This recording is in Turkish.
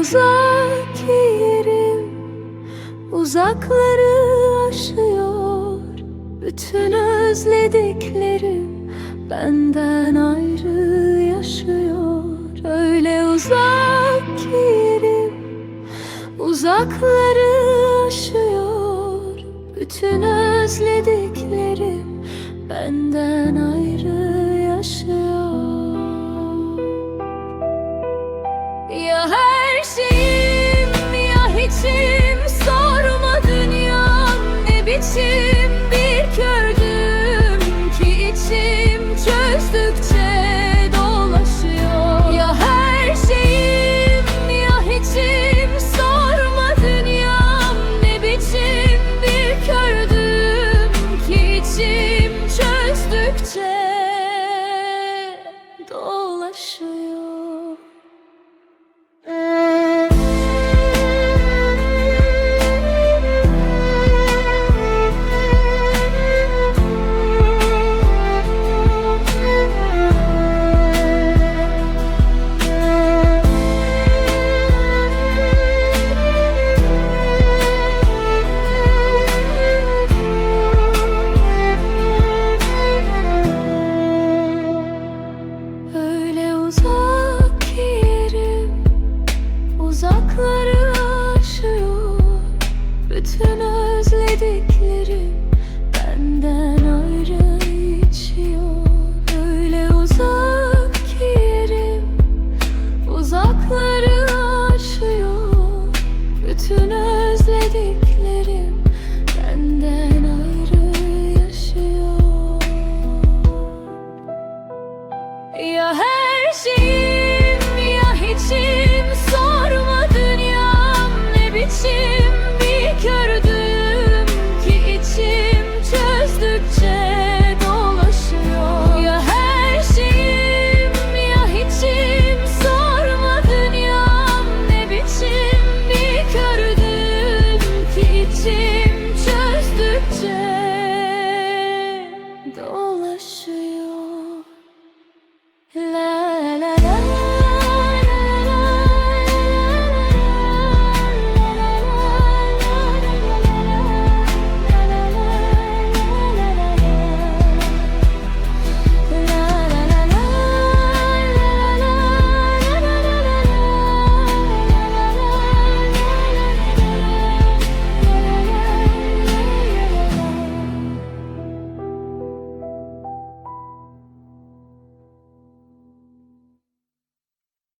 uzak yerim Uzakları aşıyor. Bütün özlediklerim Benden ayrı yaşıyor. Öyle uzak yerim Uzakları aşıyor. Bütün özlediklerim Benden ayrı yaşıyor. Ya Cię. Benden ayrı Öyle uzak yerim Uzakları aşıyor. Bütün özlediklerim